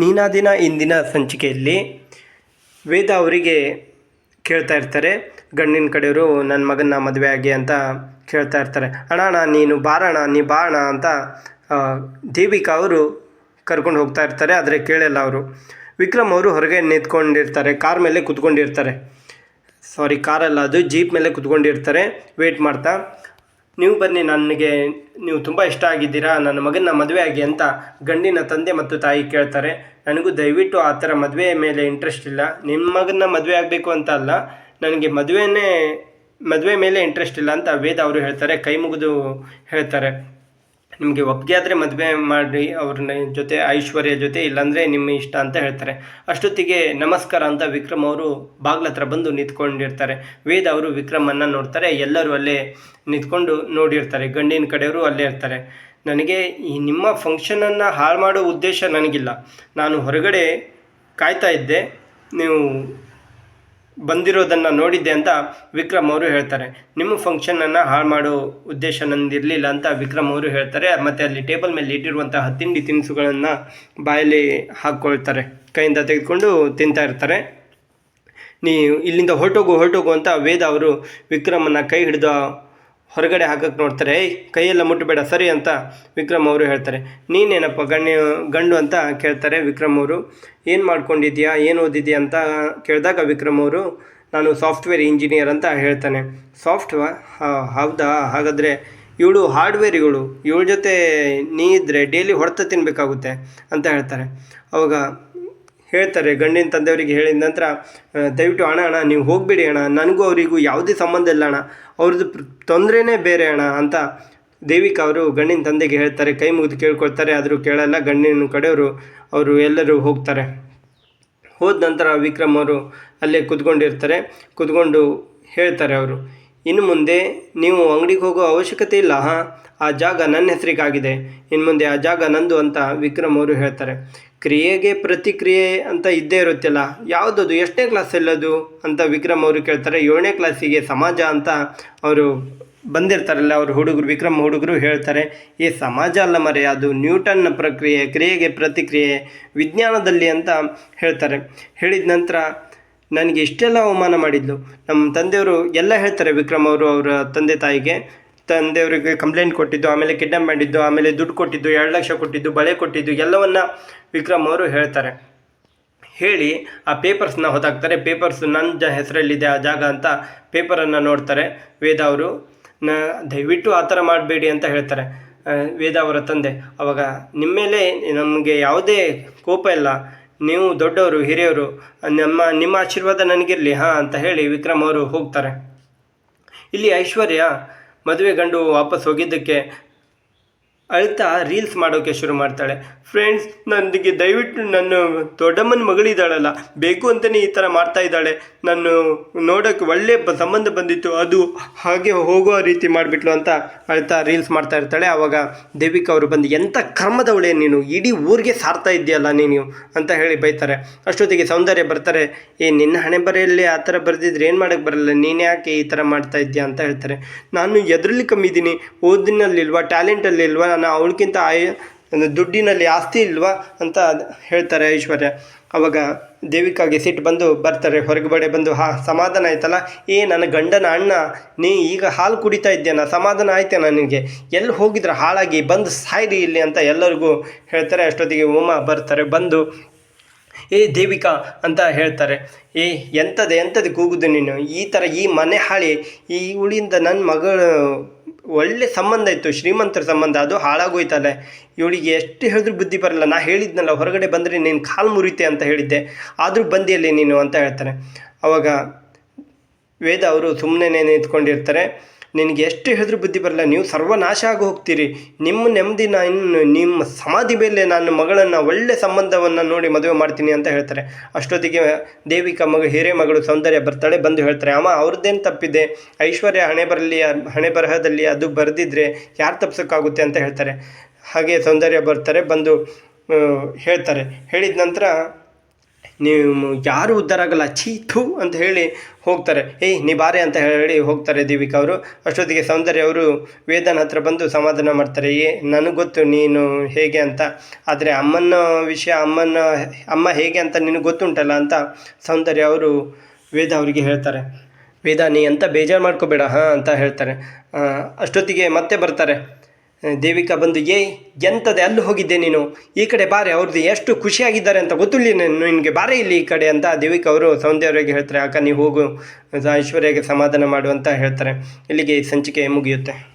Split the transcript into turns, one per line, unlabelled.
ನೀನಾದಿನ ಇಂದಿನ ಸಂಚಿಕೆಯಲ್ಲಿ ವೇದ ಅವರಿಗೆ ಕೇಳ್ತಾ ಇರ್ತಾರೆ, ಗಂಡಿನ ಕಡೆಯವರು ನನ್ನ ಮಗನ ಮದುವೆ ಆಗಿ ಅಂತ ಕೇಳ್ತಾ ಇರ್ತಾರೆ. ಅಣ್ಣ ನೀನು ಬಾರಣ ನೀ ಬಾ ಅಣ್ಣ ಅಂತ ದೇವಿಕಾ ಅವರು ಕರ್ಕೊಂಡು ಹೋಗ್ತಾ ಇರ್ತಾರೆ, ಆದರೆ ಕೇಳಲ್ಲ ಅವರು. ವಿಕ್ರಮ್ ಅವರು ಹೊರಗೆ ನಿಂತ್ಕೊಂಡಿರ್ತಾರೆ, ಕಾರ್ ಮೇಲೆ ಕುತ್ಕೊಂಡಿರ್ತಾರೆ. ಸಾರಿ ಕಾರಲ್ಲ ಅದು, ಜೀಪ್ ಮೇಲೆ ಕುತ್ಕೊಂಡಿರ್ತಾರೆ. ವೇಟ್ ಮಾಡ್ತಾ. ನೀವು ಬನ್ನಿ, ನನಗೆ ನೀವು ತುಂಬ ಇಷ್ಟ ಆಗಿದ್ದೀರಾ, ನನ್ನ ಮಗನ ಮದುವೆ ಆಗಿ ಅಂತ ಗಂಡಿನ ತಂದೆ ಮತ್ತು ತಾಯಿ ಕೇಳ್ತಾರೆ. ನನಗೂ ದಯವಿಟ್ಟು ಆ ಥರ ಮದುವೆ ಮೇಲೆ ಇಂಟ್ರೆಸ್ಟ್ ಇಲ್ಲ. ನಿಮ್ಮ ಮಗನ ಮದುವೆ ಆಗಬೇಕು ಅಂತ ಅಲ್ಲ, ನನಗೆ ಮದುವೆನೇ, ಮದುವೆ ಮೇಲೆ ಇಂಟ್ರೆಸ್ಟ್ ಇಲ್ಲ ಅಂತ ವೇದ ಅವರು ಹೇಳ್ತಾರೆ, ಕೈ ಮುಗಿದು ಹೇಳ್ತಾರೆ. ನಿಮಗೆ ಒಪ್ಪಿಗೆ ಆದರೆ ಮದುವೆ ಮಾಡಿ ಅವ್ರನ್ನ ಜೊತೆ, ಐಶ್ವರ್ಯ ಜೊತೆ, ಇಲ್ಲಾಂದರೆ ನಿಮ್ಮ ಇಷ್ಟ ಅಂತ ಹೇಳ್ತಾರೆ. ಅಷ್ಟೊತ್ತಿಗೆ ನಮಸ್ಕಾರ ಅಂತ ವಿಕ್ರಮ್ ಅವರು ಬಾಗ್ಲ ಬಂದು ನಿಂತ್ಕೊಂಡಿರ್ತಾರೆ. ವೇದ ಅವರು ವಿಕ್ರಮನ್ನು ನೋಡ್ತಾರೆ, ಎಲ್ಲರೂ ಅಲ್ಲೇ ನಿಂತ್ಕೊಂಡು ನೋಡಿರ್ತಾರೆ. ಗಂಡಿನ ಕಡೆಯವರು ಅಲ್ಲೇ ಇರ್ತಾರೆ. ನನಗೆ ಈ ನಿಮ್ಮ ಫಂಕ್ಷನನ್ನು ಹಾಳು ಮಾಡೋ ಉದ್ದೇಶ ನನಗಿಲ್ಲ. ನಾನು ಹೊರಗಡೆ ಕಾಯ್ತಾ ಇದ್ದೆ. ನೀವು ಬಂದಿರೋದನ್ನು ನೋಡಿದ್ದೆ ಅಂತ ವಿಕ್ರಮ್ ಅವರು ಹೇಳ್ತಾರೆ. ನಿಮ್ಮ ಫಂಕ್ಷನನ್ನು ಹಾಳು ಮಾಡೋ ಉದ್ದೇಶ ನಂದಿರಲಿಲ್ಲ ಅಂತ ವಿಕ್ರಮ್ ಅವರು ಹೇಳ್ತಾರೆ. ಮತ್ತು ಅಲ್ಲಿ ಟೇಬಲ್ ಮೇಲೆ ಇಟ್ಟಿರುವಂತಹ ತಿಂಡಿ ತಿನಿಸುಗಳನ್ನು ಬಾಯಲ್ಲಿ ಹಾಕ್ಕೊಳ್ತಾರೆ ಕೈಯಿಂದ ತೆಗೆದುಕೊಂಡು ತಿಂತಾ ಇರ್ತಾರೆ. ನೀವು ಇಲ್ಲಿಂದ ಹೊರಟೋಗು ಹೊರಟೋಗು ಅಂತ ವೇದ ಅವರು ವಿಕ್ರಮನ್ನು ಕೈ ಹಿಡಿದು ಹೊರಗಡೆ ಹಾಕಕ್ಕೆ ನೋಡ್ತಾರೆ, ಏಯ್, ಕೈಯೆಲ್ಲ ಮುಟ್ಟಬೇಡ ಸರಿ ಅಂತ ವಿಕ್ರಮ್ ಅವರು ಹೇಳ್ತಾರೆ. ನೀನೇನಪ್ಪ ಗಣ್ಯ ಗಂಡು ಅಂತ ಕೇಳ್ತಾರೆ ವಿಕ್ರಮ್ ಅವರು. ಏನು ಮಾಡ್ಕೊಂಡಿದ್ಯಾ, ಏನು ಓದಿದ್ಯಾ ಅಂತ ಕೇಳಿದಾಗ ವಿಕ್ರಮ್ ಅವರು, ನಾನು ಸಾಫ್ಟ್ವೇರ್ ಇಂಜಿನಿಯರ್ ಅಂತ ಹೇಳ್ತಾನೆ. ಸಾಫ್ಟ್ವೇರ್ ಹೌದಾ? ಹಾಗಾದರೆ ಇವಳು ಹಾರ್ಡ್ವೇರ್ ಇವಳು. ಇವಳ ಜೊತೆ ನೀ ಇದ್ದರೆ ಡೈಲಿ ಹೊಡೆತ ತಿನ್ನಬೇಕಾಗುತ್ತೆ ಅಂತ ಹೇಳ್ತಾರೆ. ಅವಾಗ ಹೇಳ್ತಾರೆ, ಗಂಡಿನ ತಂದೆಯವರಿಗೆ ಹೇಳಿದ ನಂತರ ದಯವಿಟ್ಟು ಅಣ್ಣ ಅಣ್ಣ, ನೀವು ಹೋಗಿಬಿಡಿ ಅಣ್ಣ, ನನಗೂ ಅವರಿಗೂ ಯಾವುದೇ ಸಂಬಂಧ ಇಲ್ಲ ಅಣ್ಣ, ಅವ್ರದ್ದು ತೊಂದರೆನೇ ಬೇರೆ ಅಣ್ಣ, ಅಂತ ದೇವಿಕಾ ಅವರು ಗಂಡಿನ ತಂದೆಗೆ ಹೇಳ್ತಾರೆ, ಕೈ ಮುಗಿದು ಕೇಳ್ಕೊಳ್ತಾರೆ, ಆದರೂ ಕೇಳಲ್ಲ, ಗಂಡಿನ ಕಡೆಯವರು, ಅವರು ಎಲ್ಲರೂ ಹೋಗ್ತಾರೆ. ಹೋದ ನಂತರ ವಿಕ್ರಮ್ ಅವರು ಅಲ್ಲೇ ಕುತ್ಕೊಂಡಿರ್ತಾರೆ, ಕುತ್ಕೊಂಡು ಹೇಳ್ತಾರೆ ಅವರು ಇನ್ನು ಮುಂದೆ ನೀವು ಅಂಗಡಿಗೆ ಹೋಗೋ ಅವಶ್ಯಕತೆ ಇಲ್ಲ, ಹಾಂ? ಆ ಜಾಗ ನನ್ನ ಹೆಸರಿಗಾಗಿದೆ. ಇನ್ನು ಮುಂದೆ ಆ ಜಾಗ ನಂದು ಅಂತ ವಿಕ್ರಮ್ ಅವರು ಹೇಳ್ತಾರೆ. ಕ್ರಿಯೆಗೆ ಪ್ರತಿಕ್ರಿಯೆ ಅಂತ ಇದ್ದೇ ಇರುತ್ತಲ್ಲ, ಯಾವುದದು? ಎಷ್ಟನೇ ಕ್ಲಾಸಲ್ಲದು ಅಂತ ವಿಕ್ರಮ್ ಅವರು ಕೇಳ್ತಾರೆ. ಏಳನೇ ಕ್ಲಾಸಿಗೆ ಸಮಾಜ ಅಂತ ಅವರು ಬಂದಿರ್ತಾರಲ್ಲ, ಅವರು ಹುಡುಗರು, ವಿಕ್ರಮ್ ಹುಡುಗರು ಹೇಳ್ತಾರೆ. ಈ ಸಮಾಜ ಅಲ್ಲ ಮರೆ, ಅದು ನ್ಯೂಟನ್ನ ಪ್ರಕ್ರಿಯೆ, ಕ್ರಿಯೆಗೆ ಪ್ರತಿಕ್ರಿಯೆ, ವಿಜ್ಞಾನದಲ್ಲಿ ಅಂತ ಹೇಳ್ತಾರೆ. ಹೇಳಿದ ನಂತರ ನನಗೆ ಇಷ್ಟೆಲ್ಲ ಅವಮಾನ ಮಾಡಿದ್ಲು. ನಮ್ಮ ತಂದೆಯವರು ಎಲ್ಲ ಹೇಳ್ತಾರೆ ವಿಕ್ರಮ್ ಅವರು ಅವರ ತಂದೆ ತಾಯಿಗೆ. ತಂದೆಯವರಿಗೆ ಕಂಪ್ಲೇಂಟ್ ಕೊಟ್ಟಿದ್ದು, ಆಮೇಲೆ ಕಿಡ್ನಾಪ್ ಮಾಡಿದ್ದು, ಆಮೇಲೆ ದುಡ್ಡು ಕೊಟ್ಟಿದ್ದು, ಎರಡು ಲಕ್ಷ ಕೊಟ್ಟಿದ್ದು, ಬಳೆ ಕೊಟ್ಟಿದ್ದು, ಎಲ್ಲವನ್ನು ವಿಕ್ರಮ್ ಅವರು ಹೇಳ್ತಾರೆ. ಹೇಳಿ ಆ ಪೇಪರ್ಸ್ನ ಹೊತ್ತಾಕ್ತಾರೆ ಪೇಪರ್ಸ್ ನನ್ನ ಜ ಹೆಸರಲ್ಲಿದೆ ಆ ಜಾಗ ಅಂತ ಪೇಪರನ್ನು ನೋಡ್ತಾರೆ ವೇದ ಅವರು. ನ ದಯವಿಟ್ಟು ಆ ಥರ ಮಾಡಬೇಡಿ ಅಂತ ಹೇಳ್ತಾರೆ. ವೇದ ಅವರ ತಂದೆ. ಅವಾಗ ನಿಮ್ಮ ಮೇಲೆ ನಮಗೆ ಯಾವುದೇ ಕೋಪ ಇಲ್ಲ. ನೀವು ದೊಡ್ಡವರು, ಹಿರಿಯರು, ನಮ್ಮ, ನಿಮ್ಮ ಆಶೀರ್ವಾದ ನನಗಿರಲಿ, ಹಾಂ ಅಂತ ಹೇಳಿ ವಿಕ್ರಮ್ ಅವರು ಹೋಗ್ತಾರೆ. ಇಲ್ಲಿ ಐಶ್ವರ್ಯ ಮದುವೆ ಗಂಡು ವಾಪಸ್ ಹೋಗಿದ್ದಕ್ಕೆ ಅಳ್ತಾ ರೀಲ್ಸ್ ಮಾಡೋಕ್ಕೆ ಶುರು ಮಾಡ್ತಾಳೆ. ಫ್ರೆಂಡ್ಸ್ ನನಗೆ ದಯವಿಟ್ಟು ನನ್ನ ದೊಡ್ಡಮ್ಮನ ಮಗಳಿದ್ದಾಳಲ್ಲ, ಬೇಕು ಅಂತಲೇ ಈ ಥರ ಮಾಡ್ತಾ ಇದ್ದಾಳೆ. ನಾನು ನೋಡೋಕ್ಕೆ ಒಳ್ಳೆ ಸಂಬಂಧ ಬಂದಿತ್ತು, ಅದು ಹಾಗೆ ಹೋಗೋ ರೀತಿ ಮಾಡಿಬಿಟ್ಲು ಅಂತ ಅಳ್ತಾ ರೀಲ್ಸ್ ಮಾಡ್ತಾ ಇರ್ತಾಳೆ. ಆವಾಗ ದೇವಿಕಾ ಅವರು ಬಂದು, ಎಂಥ ಕರ್ಮದವಳೆ ನೀನು, ಇಡೀ ಊರಿಗೆ ಸಾರ್ತಾ ಇದೆಯಲ್ಲ ನೀನು ಅಂತ ಹೇಳಿ ಬೈತಾರೆ. ಅಷ್ಟೊತ್ತಿಗೆ ಸೌಂದರ್ಯ ಬರ್ತಾರೆ. ಏ, ನಿನ್ನ ಹಣೆ ಬರೆಯಲ್ಲಿ ಆ ಥರ ಬರೆದಿದ್ರೆ ಏನು ಮಾಡೋಕ್ಕೆ ಬರಲ್ಲ, ನೀನು ಯಾಕೆ ಈ ಥರ ಮಾಡ್ತಾ ಇದ್ದೀಯಾ? ಅಂತ ಹೇಳ್ತಾರೆ. ನಾನು ಎದರಲ್ಲಿ ಕಮ್ಮಿದ್ದೀನಿ ಓದಿನಲ್ಲಿಲ್ವಾ ಟ್ಯಾಲೆಂಟಲ್ಲಿ ಇಲ್ವಾ? ನಾನು ಅವಳಿಗಿಂತ ಆಯ ದುಡ್ಡಿನಲ್ಲಿ ಆಸ್ತಿ ಇಲ್ವಾ ಅಂತ ಹೇಳ್ತಾರೆ ಐಶ್ವರ್ಯ. ಅವಾಗ ದೇವಿಕಾಗೆ ಸಿಟ್ಟು ಬಂದು ಬರ್ತಾರೆ ಹೊರಗಡೆ ಬಂದು, ಹಾ, ಸಮಾಧಾನ ಆಯ್ತಲ್ಲ? ಏ, ನನ್ನ ಗಂಡನ ಅಣ್ಣ, ನೀ ಈಗ ಹಾಲು ಕುಡಿತಾ ಇದ್ದೇನ ಸಮಾಧಾನ ಆಯ್ತಾ ನನಗೆ? ಎಲ್ಲಿ ಹೋಗಿದ್ರೆ ಹಾಳಾಗಿ, ಬಂದು ಸಾಯ್ರಿ ಇಲ್ಲಿ ಅಂತ ಎಲ್ಲರಿಗೂ ಹೇಳ್ತಾರೆ. ಅಷ್ಟೊತ್ತಿಗೆ ಉಮಾ ಬರ್ತಾರೆ, ಬಂದು, ಏ, ದೇವಿಕಾ ಅಂತ ಹೇಳ್ತಾರೆ. ಏ ಎಂಥದ್ದು ಎಂಥದ್ದು ಕೂಗುದು ನೀನು? ಈ ಥರ ಈ ಮನೆ ಹಾಳಿ, ಈ ಉಳಿಯಿಂದ ನನ್ನ ಮಗಳು ಒಳ್ಳೆ ಸಂಬಂಧ ಇತ್ತು, ಶ್ರೀಮಂತರ ಸಂಬಂಧ, ಅದು ಹಾಳಾಗೋಯ್ತಲ್ಲ. ಇವಳಿಗೆ ಎಷ್ಟು ಹೇಳಿದ್ರು ಬುದ್ಧಿ ಬರಲ್ಲ. ನಾ ಹೇಳಿದ್ನಲ್ಲ, ಹೊರಗಡೆ ಬಂದರೆ ನೀನು ಕಾಲು ಮುರಿತೆ ಅಂತ ಹೇಳಿದ್ದೆ. ಆದರೂ ಬಂದಿಯಲ್ಲಿ ನೀನು ಅಂತ ಹೇಳ್ತಾರೆ ಅವಾಗ ವೇದ ಅವರು ಸುಮ್ಮನೆ ನಿಂತ್ಕೊಂಡಿರ್ತಾರೆ. ನಿನಗೆ ಎಷ್ಟು ಹೇಳಿದ್ರು ಬುದ್ಧಿ ಬರಲ್ಲ. ನೀವು ಸರ್ವನಾಶ ಆಗಿ ಹೋಗ್ತೀರಿ. ನಿಮ್ಮ ನೆಮ್ಮದಿ ನಾನು, ನಿಮ್ಮ ಸಮಾಧಿ ಮೇಲೆ ನನ್ನ ಮಗಳನ್ನು, ಒಳ್ಳೆ ಸಂಬಂಧವನ್ನು ನೋಡಿ ಮದುವೆ ಮಾಡ್ತೀನಿ ಅಂತ ಹೇಳ್ತಾರೆ. ಅಷ್ಟೊತ್ತಿಗೆ ದೇವಿಕಾ ಮಗ, ಹಿರೇ ಮಗಳು, ಸೌಂದರ್ಯ ಬರ್ತಾಳೆ, ಬಂದು ಹೇಳ್ತಾರೆ, ಅಮ್ಮ, ಅವ್ರದ್ದೇನು ತಪ್ಪಿದೆ? ಐಶ್ವರ್ಯ ಹಣೆ ಬರಲಿ ಹಣೆ ಬರಹದಲ್ಲಿ ಅದು ಬರೆದಿದ್ರೆ ಯಾರು ತಪ್ಪಿಸೋಕ್ಕಾಗುತ್ತೆ ಅಂತ ಹೇಳ್ತಾರೆ. ಹಾಗೆ ಸೌಂದರ್ಯ ಬರ್ತಾರೆ, ಬಂದು ಹೇಳ್ತಾರೆ. ಹೇಳಿದ ನಂತರ ನೀವು ಯಾರು ಉದ್ಧಾರ ಆಗಲ್ಲ ಛೀ, ಥೂ ಅಂತ ಹೇಳಿ ಹೋಗ್ತಾರೆ. ಏಯ್, ನೀ ಬಾರೆ ಅಂತ ಹೇಳಿ ಹೋಗ್ತಾರೆ ದೀಪಿಕಾ ಅವರು. ಅಷ್ಟೊತ್ತಿಗೆ ಸೌಂದರ್ಯ ಅವರು ವೇದನ ಹತ್ರ ಬಂದು ಸಮಾಧಾನ ಮಾಡ್ತಾರೆ. ಏ, ನನಗೆ ಗೊತ್ತು ನೀನು ಹೇಗೆ ಅಂತ. ಆದರೆ ಅಮ್ಮನ ವಿಷಯ ಅಮ್ಮನ ಅಮ್ಮ ಹೇಗೆ ಅಂತ ನಿನಗೆ ಗೊತ್ತುಂಟಲ್ಲ ಅಂತ ಸೌಂದರ್ಯ ಅವರು ವೇದ ಅವರಿಗೆ ಹೇಳ್ತಾರೆ. ವೇದ, ನೀ ಅಂತ ಬೇಜಾರು ಮಾಡ್ಕೋಬೇಡ, ಹಾಂ, ಅಂತ ಹೇಳ್ತಾರೆ. ಅಷ್ಟೊತ್ತಿಗೆ ಮತ್ತೆ ಬರ್ತಾರೆ. ದೇವಿಕಾ ಬಂದು, ಏ ಎಂಥದ್ದು ಅಲ್ಲಿ ಹೋಗಿದ್ದೆ ನೀನು? ಈ ಕಡೆ ಬಾರೆ ಅವ್ರದ್ದು ಎಷ್ಟು ಖುಷಿಯಾಗಿದ್ದಾರೆ ಅಂತ ಗೊತ್ತಿಲ್ಲ ನಿನಗೆ ಬಾರೆ ಇಲ್ಲಿ ಈ ಕಡೆ ಅಂತ ದೇವಿಕಾ ಅವರು ಸೌಂದರ್ಯವಾಗಿ ಹೇಳ್ತಾರೆ. ಅಕ್ಕ ನೀವು ಹೋಗು ಐಶ್ವರ್ಯಕ್ಕೆ ಸಮಾಧಾನ ಮಾಡು ಅಂತ ಹೇಳ್ತಾರೆ. ಇಲ್ಲಿಗೆ ಸಂಚಿಕೆ ಮುಗಿಯುತ್ತೆ.